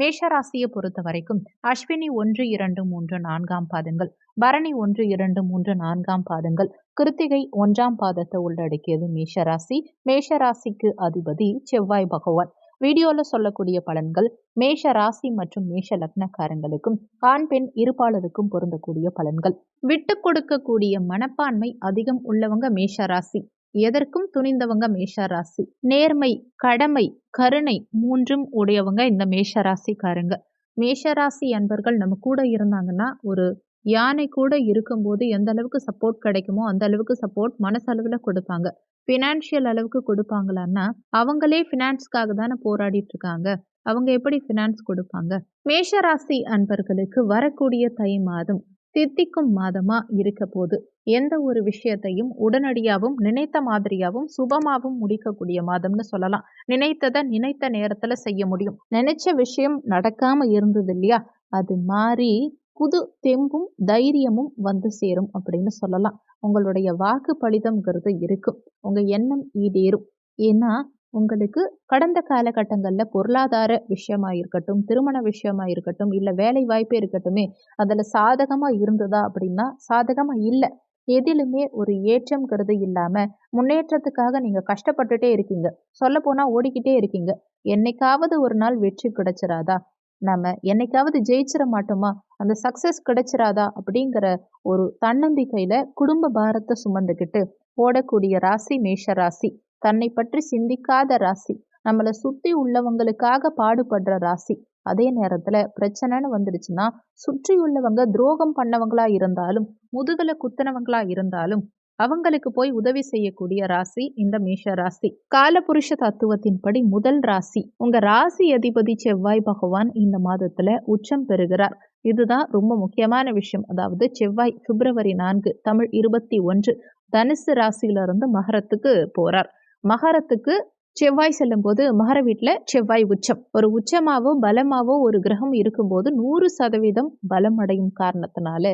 மேஷராசியை பொறுத்த வரைக்கும் அஸ்வினி ஒன்று இரண்டு மூன்று நான்காம் பாதங்கள். பரணி ஒன்று இரண்டு மூன்று நான்காம் பாதங்கள். கிருத்திகை ஒன்றாம் பாதத்தை உள்ளடக்கியது மேஷராசி. மேஷராசிக்கு அதிபதி செவ்வாய் பகவான். வீடியோவில் சொல்லக்கூடிய பலன்கள் மேஷ ராசி மற்றும் மேஷ லக்னக்காரங்களுக்கும் ஆண் பெண் இருபாலருக்கும் பொருந்தக்கூடிய பலன்கள். விட்டு கொடுக்கக்கூடிய மனப்பான்மை அதிகம் உள்ளவங்க மேஷ ராசி எதற்கும் துணிந்தவங்க மேஷராசி நேர்மை கடமை கருணை மூன்றும் உடையவங்க இந்த மேஷராசிக்காரங்க மேஷராசி அன்பர்கள் நம்ம கூட இருந்தாங்கன்னா ஒரு யானை கூட இருக்கும்போது எந்த அளவுக்கு சப்போர்ட் கிடைக்குமோ அந்த அளவுக்கு சப்போர்ட் மனசளவில் கொடுப்பாங்க. ஃபினான்ஷியல் அளவுக்கு கொடுப்பாங்களான்னா அவங்களே ஃபினான்ஸ்க்காக தானே போராடிட்டு இருக்காங்க அவங்க எப்படி ஃபினான்ஸ் கொடுப்பாங்க? மேஷராசி அன்பர்களுக்கு வரக்கூடிய தை மாதம் தித்திக்கும் மாதமா இருக்க போது எந்த ஒரு விஷயத்தையும் உடனடியாகவும் நினைத்த மாதிரியாகவும் சுபமாகவும் முடிக்கக்கூடிய மாதம்னு சொல்லலாம். நினைத்ததை நினைத்த நேரத்துல செய்ய முடியும். நினைச்ச விஷயம் நடக்காம இருந்தது இல்லையா? அது மாறி புது தெம்பும் தைரியமும் வந்து சேரும் அப்படின்னு சொல்லலாம். உங்களுடைய வாக்கு பலிதம்ங்கிறது இருக்கும். உங்க எண்ணம் ஈடேறும். ஏன்னா உங்களுக்கு கடந்த காலகட்டங்களில் பொருளாதார விஷயமா இருக்கட்டும் திருமண விஷயமா இருக்கட்டும் இல்லை வேலை வாய்ப்பே இருக்கட்டுமே அதில் சாதகமாக இருந்ததா அப்படின்னா சாதகமாக இல்லை. எதிலுமே ஒரு ஏற்றம்ங்கிறது இல்லாமல் முன்னேற்றத்துக்காக நீங்கள் கஷ்டப்பட்டுட்டே இருக்கீங்க. சொல்லப்போனால் ஓடிக்கிட்டே இருக்கீங்க. என்னைக்காவது ஒரு நாள் வெற்றி கிடைச்சிராதா? நம்ம என்னைக்காவது ஜெயிச்சிட மாட்டோமா? அந்த சக்சஸ் கிடைச்சிராதா? அப்படிங்கிற ஒரு தன்னம்பிக்கையில குடும்ப பாரத்தை சுமந்துக்கிட்டு ஓடக்கூடிய ராசி மேஷ ராசி. தன்னை பற்றி சிந்திக்காத ராசி. நம்மளை சுற்றி உள்ளவங்களுக்காக பாடுபடுற ராசி. அதே நேரத்தில் பிரச்சனைன்னு வந்துடுச்சுன்னா சுற்றி உள்ளவங்க துரோகம் பண்ணவங்களா இருந்தாலும் முதுகலை குத்துனவங்களா இருந்தாலும் அவங்களுக்கு போய் உதவி செய்யக்கூடிய ராசி இந்த மேஷ ராசி. காலபுருஷ தத்துவத்தின்படி முதல் ராசி. உங்க ராசி அதிபதி செவ்வாய் பகவான் இந்த மாதத்துல உச்சம் பெறுகிறார். இதுதான் ரொம்ப முக்கியமான விஷயம். அதாவது செவ்வாய் பிப்ரவரி நான்கு தமிழ் இருபத்தி ஒன்று தனுசு ராசியிலிருந்து மகரத்துக்கு போறார். மகரத்துக்கு செவ்வாய் செல்லும் போது மகர வீட்டில் செவ்வாய் உச்சம். ஒரு உச்சமாவோ பலமாவோ ஒரு கிரகம் இருக்கும்போது நூறு சதவீதம் பலம் அடையும் காரணத்தினால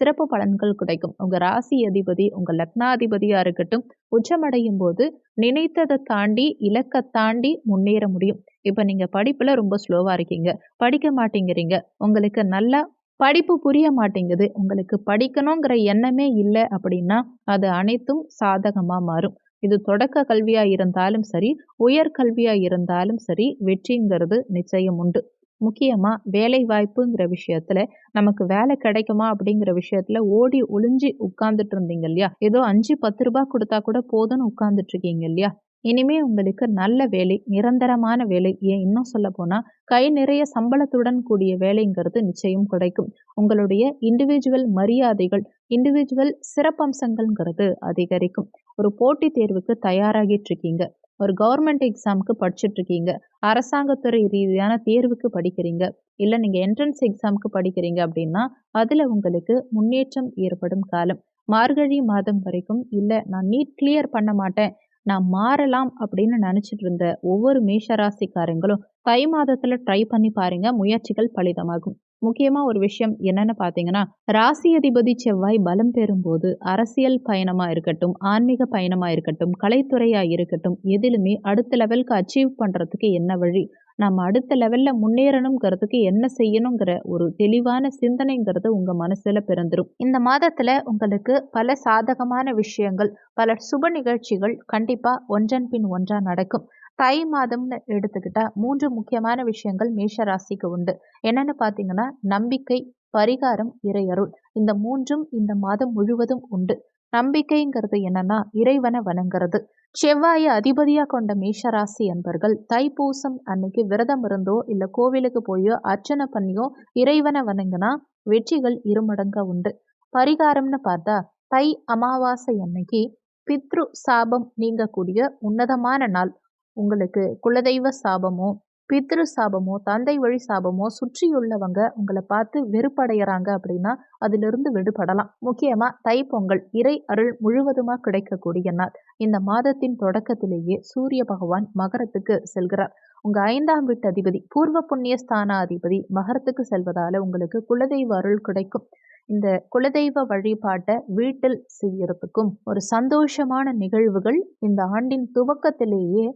சிறப்பு பலன்கள் கிடைக்கும். உங்க ராசி அதிபதி உங்க லக்னாதிபதியா இருக்கட்டும் உச்சமடையும் போது நினைத்ததை தாண்டி இலக்கை தாண்டி முன்னேற முடியும். இப்ப நீங்க படிப்புல ரொம்ப ஸ்லோவா இருக்கீங்க. படிக்க மாட்டேங்கிறீங்க. உங்களுக்கு நல்லா படிப்பு புரிய மாட்டேங்குது. உங்களுக்கு படிக்கணுங்கிற எண்ணமே இல்லை அப்படின்னா அது அனைத்தும் சாதகமாக மாறும். இது தொடக்க கல்வியாக இருந்தாலும் சரி உயர்கல்வியாக இருந்தாலும் சரி வெற்றிங்கிறது நிச்சயம் உண்டு. முக்கியமாக வேலை வாய்ப்புங்கிற விஷயத்துல நமக்கு வேலை கிடைக்குமா அப்படிங்கிற விஷயத்துல ஓடி ஒளிஞ்சு உட்கார்ந்துட்டு இருந்தீங்க இல்லையா? ஏதோ அஞ்சு பத்து ரூபாய் கொடுத்தா கூட போதும்னு உட்கார்ந்துட்டு இருக்கீங்க இல்லையா? இனிமே உங்களுக்கு நல்ல வேலை நிரந்தரமான வேலை ஏன் இன்னும் சொல்ல போனா கை நிறைய சம்பளத்துடன் கூடிய வேலைங்கிறது நிச்சயம் கிடைக்கும். உங்களுடைய இண்டிவிஜுவல் மரியாதைகள் இண்டிவிஜுவல் சிறப்பம்சங்கள்ங்கிறது அதிகரிக்கும். ஒரு போட்டித் தேர்வுக்கு தயாராகிட்டு இருக்கீங்க. ஒரு கவர்மெண்ட் எக்ஸாமுக்கு படிச்சுட்டு இருக்கீங்க. அரசாங்கத்துறை ரீதியான தேர்வுக்கு படிக்கிறீங்க. இல்லை நீங்கள் என்ட்ரன்ஸ் எக்ஸாமுக்கு படிக்கிறீங்க அப்படின்னா அதில் உங்களுக்கு முன்னேற்றம் ஏற்படும் காலம். மார்கழி மாதம் வரைக்கும் இல்லை நான் நீட் கிளியர் பண்ண மாட்டேன். நான் மாறலாம் அப்படின்னு நினச்சிட்டு இருந்த ஒவ்வொரு மேஷராசிக்காரங்களும் தை மாதத்தில் ட்ரை பண்ணி பாருங்க முயற்சிகள் பலிதமாகும். முக்கியமாக ஒரு விஷயம் என்னன்னு பார்த்தீங்கன்னா ராசி அதிபதி செவ்வாய் பலம் பெறும்போது அரசியல் பயணமாக இருக்கட்டும் ஆன்மீக பயணமாக இருக்கட்டும் கலைத்துறையாக இருக்கட்டும் எதிலுமே அடுத்த லெவலுக்கு அச்சீவ் பண்ணுறதுக்கு என்ன வழி? நம்ம அடுத்த லெவலில் முன்னேறணுங்கிறதுக்கு என்ன செய்யணுங்கிற ஒரு தெளிவான சிந்தனைங்கிறது உங்கள் மனசில் பிறந்துடும் இந்த மாதத்தில் உங்களுக்கு பல சாதகமான விஷயங்கள் பல சுப நிகழ்ச்சிகள் கண்டிப்பாக ஒன்றன் பின் ஒன்றாக நடக்கும். தை மாதம்னு எடுத்துக்கிட்டா மூன்று முக்கியமான விஷயங்கள் மேஷ ராசிக்கு உண்டு. என்னன்னு பார்த்தீங்கன்னா நம்பிக்கை பரிகாரம் இறையருள் இந்த மூன்றும் இந்த மாதம் முழுவதும் உண்டு. நம்பிக்கைங்கிறது என்னன்னா இறைவனை வணங்குறது. செவ்வாயை அதிபதியாக கொண்ட மேஷராசி என்பர்கள் தைப்பூசம் அன்னைக்கு விரதம் இருந்தோ இல்லை கோவிலுக்கு போயோ அர்ச்சனை பண்ணியோ இறைவனை வணங்கினா வெற்றிகள் இருமடங்க உண்டு. பரிகாரம்னு பார்த்தா தை அமாவாசை அன்னைக்கு பித்ரு சாபம் நீங்கக்கூடிய உன்னதமான நாள். உங்களுக்கு குலதெய்வ சாபமோ பித்ரு சாபமோ தந்தை வழி சாபமோ சுற்றியுள்ளவங்க உங்களை பார்த்து வெறுப்படைகிறாங்க அப்படின்னா அதிலிருந்து விடுபடலாம். முக்கியமா தைப்பொங்கல் இறை அருள் முழுவதுமா கிடைக்கக்கூடிய நாள். இந்த மாதத்தின் தொடக்கத்திலேயே சூரிய பகவான் மகரத்துக்கு செல்கிறார். உங்க ஐந்தாம் வீட்டு அதிபதி பூர்வ புண்ணிய ஸ்தான அதிபதி மகரத்துக்கு செல்வதால உங்களுக்கு குலதெய்வ அருள் கிடைக்கும். இந்த குலதெய்வ வழிபாட்டை வீட்டில் செய்யறதுக்கும் ஒரு சந்தோஷமான நிகழ்வுகள் இந்த ஆண்டின் துவக்கத்திலேயே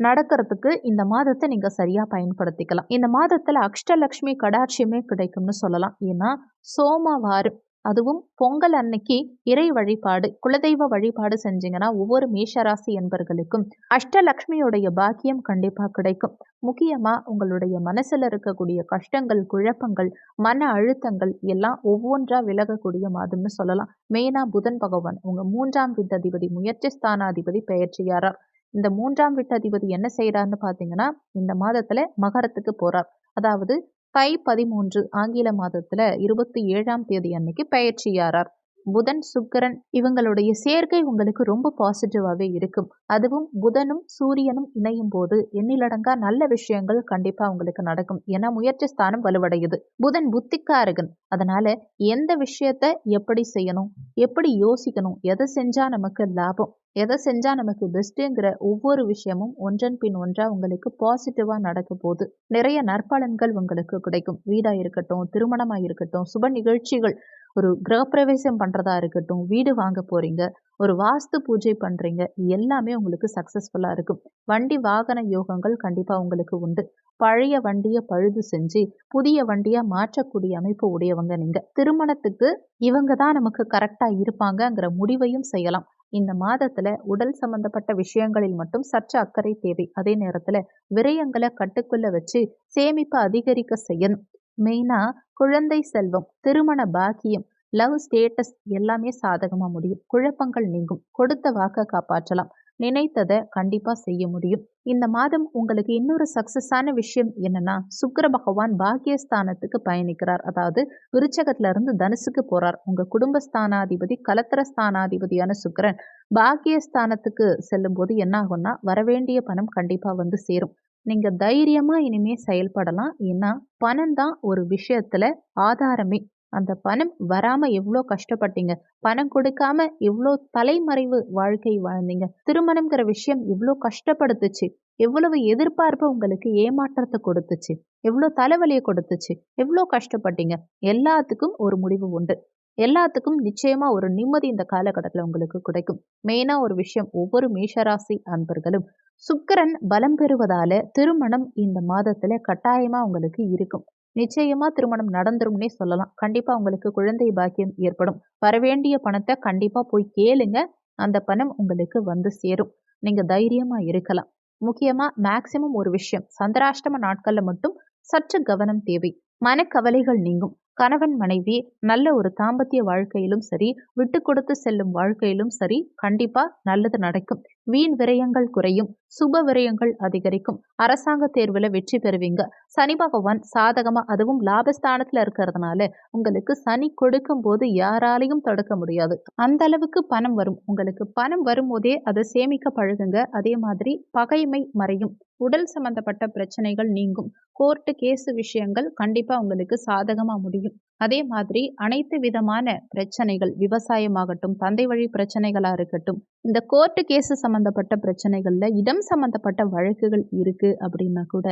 நடக்கிறதுக்கு இந்த மாதத்தை நீங்கள் சரியாக பயன்படுத்திக்கலாம். இந்த மாதத்தில் அஷ்டலக்ஷ்மி கடாட்சியமே கிடைக்கும்னு சொல்லலாம். ஏன்னா சோமவாரம் அதுவும் பொங்கல் அன்னைக்கு இறை வழிபாடு குலதெய்வ வழிபாடு செஞ்சீங்கன்னா ஒவ்வொரு மேஷராசி என்பர்களுக்கும் அஷ்டலக்ஷ்மியுடைய பாக்கியம் கண்டிப்பாக கிடைக்கும். முக்கியமாக உங்களுடைய மனசில் இருக்கக்கூடிய கஷ்டங்கள் குழப்பங்கள் மன அழுத்தங்கள் எல்லாம் ஒவ்வொன்றா விலகக்கூடிய மாதம்னு சொல்லலாம். மெயினாக புதன் பகவான் உங்கள் மூன்றாம் வித்ததிபதி முயற்சி ஸ்தானாதிபதி பெயர்ச்சியாரார். இந்த மூன்றாம் வீட்டதிபதி என்ன செய்கிறாருன்னு பார்த்தீங்கன்னா இந்த மாதத்தில் மகரத்துக்கு போகிறார் அதாவது தை பதிமூன்று ஆங்கில மாதத்தில் இருபத்தி ஏழாம் தேதி அன்னைக்கு பயிற்சியாரார் புதன் சுக்கரன் இவங்களுடைய சேர்க்கை உங்களுக்கு ரொம்ப பாசிட்டிவாகவே இருக்கும். அதுவும் புதனும் சூரியனும் இணையும் போது எண்ணிலடங்கா நல்ல விஷயங்கள் கண்டிப்பாக உங்களுக்கு நடக்கும். ஏன்னா முயற்சி ஸ்தானம் வலுவடையுது. புதன் புத்திக்காரகன். அதனால எந்த விஷயத்த எப்படி செய்யணும் எப்படி யோசிக்கணும் எதை செஞ்சா நமக்கு லாபம் எதை செஞ்சால் நமக்கு பெஸ்ட்டுங்கிற ஒவ்வொரு விஷயமும் ஒன்றன் பின் ஒன்றாக உங்களுக்கு பாசிட்டிவாக நடக்க போகுது. நிறைய நற்பலன்கள் உங்களுக்கு கிடைக்கும். வீடாக இருக்கட்டும் திருமணமாக இருக்கட்டும் சுப நிகழ்ச்சிகள் ஒரு கிரகப்பிரவேசம் பண்ணுறதா இருக்கட்டும் வீடு வாங்க போகிறீங்க ஒரு வாஸ்து பூஜை பண்ணுறீங்க எல்லாமே உங்களுக்கு சக்ஸஸ்ஃபுல்லாக இருக்கும். வண்டி வாகன யோகங்கள் கண்டிப்பாக உங்களுக்கு உண்டு. பழைய வண்டியை பழுது செஞ்சு புதிய வண்டியாக மாற்றக்கூடிய அமைப்பு உடையவங்க நீங்கள் திருமணத்துக்கு இவங்க தான் நமக்கு கரெக்டாக இருப்பாங்கங்கிற முடிவையும் செய்யலாம். இந்த மாதத்துல உடல் சம்பந்தப்பட்ட விஷயங்களில் மட்டும் சற்று அக்கறை தேவை. அதே நேரத்துல விரயங்களை கட்டுக்குள்ள வச்சு சேமிப்பு அதிகரிக்க செய்யணும். மெயினா குழந்தை செல்வம் திருமண பாக்கியம் லவ் ஸ்டேட்டஸ் எல்லாமே சாதகமா முடியும். குழப்பங்கள் நீங்கும். கொடுத்த வாக்க காப்பாற்றலாம். நினைத்ததை கண்டிப்பா செய்ய முடியும். இந்த மாதம் உங்களுக்கு இன்னொரு சக்சஸான விஷயம் என்னன்னா சுக்கர பகவான் பாக்கியஸ்தானத்துக்கு பயணிக்கிறார். அதாவது விருச்சகத்துல இருந்து தனுசுக்கு போறார். உங்க குடும்பஸ்தானாதிபதி கலத்திர ஸ்தானாதிபதியான சுக்கரன் பாக்கியஸ்தானத்துக்கு செல்லும் போது என்ன ஆகும்னா வரவேண்டிய பணம் கண்டிப்பா வந்து சேரும். நீங்க தைரியமா இனிமே செயல்படலாம். ஏன்னா பணம் தான் ஒரு விஷயத்துல ஆதாரமே. அந்த பணம் வராம எவ்வளோ கஷ்டப்பட்டீங்க? பணம் கொடுக்காம எவ்வளோ தலைமறைவு வாழ்க்கை வாழ்ந்தீங்க? திருமணம்ங்கிற விஷயம் எவ்வளோ கஷ்டப்படுத்துச்சு? எவ்வளவு எதிர்பார்ப்பு உங்களுக்கு ஏமாற்றத்தை கொடுத்துச்சு? எவ்வளோ தலைவலியை கொடுத்துச்சு? எவ்வளோ கஷ்டப்பட்டீங்க? எல்லாத்துக்கும் ஒரு முடிவு உண்டு. எல்லாத்துக்கும் நிச்சயமா ஒரு நிம்மதி இந்த காலகட்டத்தில் உங்களுக்கு கிடைக்கும். மெயினா ஒரு விஷயம் ஒவ்வொரு மேஷராசி அன்பர்களும். சுக்கரன் பலம் பெறுவதால திருமணம் இந்த மாதத்துல கட்டாயமா உங்களுக்கு இருக்கும். நிச்சயமா திருமணம் நடந்துரும்னே சொல்லலாம். கண்டிப்பா உங்களுக்கு குழந்தை பாக்கியம் ஏற்படும். வரவேண்டிய பணத்தை கண்டிப்பா போய் கேளுங்க. அந்த பணம் உங்களுக்கு வந்து சேரும். நீங்க தைரியமா இருக்கலாம். முக்கியமா மேக்சிமம் ஒரு விஷயம். சந்திராஷ்டம நாட்கள்ல மட்டும் சற்று கவனம் தேவை. மனக்கவலைகள் நீங்கும். கணவன் மனைவி நல்ல ஒரு தாம்பத்திய வாழ்க்கையிலும் சரி விட்டு கொடுத்து செல்லும் வாழ்க்கையிலும் சரி கண்டிப்பா நல்லது நடக்கும். வீண் விரயங்கள் குறையும் சுப விரயங்கள் அதிகரிக்கும். அரசாங்க தேர்வுல வெற்றி பெறுவீங்க. சனி பகவான் சாதகமா அதுவும் லாபஸ்தானத்துல இருக்கிறதுனால உங்களுக்கு சனி கொடுக்கும் போது யாராலையும் தடுக்க முடியாது. அந்த அளவுக்கு பணம் வரும். உங்களுக்கு பணம் வரும்போதே அதை சேமிக்க பழகுங்க. அதே மாதிரி பகைமை மறையும். உடல் சம்பந்தப்பட்ட பிரச்சனைகள் நீங்கும். கோர்ட்டு கேஸு விஷயங்கள் கண்டிப்பாக உங்களுக்கு சாதகமாக முடியும். அதே மாதிரி அனைத்து விதமான பிரச்சனைகள் விவசாயமாகட்டும் தந்தை வழி பிரச்சனைகளாக இருக்கட்டும் இந்த கோர்ட்டு கேஸு சம்பந்தப்பட்ட பிரச்சனைகளில் இடம் சம்பந்தப்பட்ட வழக்குகள் இருக்குது அப்படின்னா கூட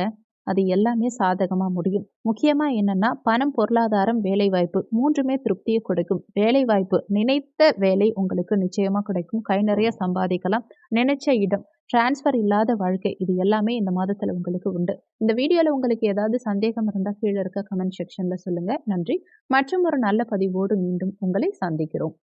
அது எல்லாமே சாதகமாக முடியும். முக்கியமாக என்னென்னா பணம் பொருளாதாரம் வேலைவாய்ப்பு மூன்றுமே திருப்தியை கொடுக்கும். வேலைவாய்ப்பு நினைத்த வேலை உங்களுக்கு நிச்சயமாக கிடைக்கும். கை நிறைய சம்பாதிக்கலாம். நினைச்ச இடம் டிரான்ஸ்ஃபர் இல்லாத வாழ்க்கை இது எல்லாமே இந்த மாதத்தில் உங்களுக்கு உண்டு. இந்த வீடியோவில் உங்களுக்கு ஏதாவது சந்தேகம் இருந்தால் கீழே இருக்க கமெண்ட் செக்ஷனில் சொல்லுங்கள் நன்றி. மற்றும் ஒரு நல்ல பதிவோடு மீண்டும் உங்களை சந்திக்கிறோம்.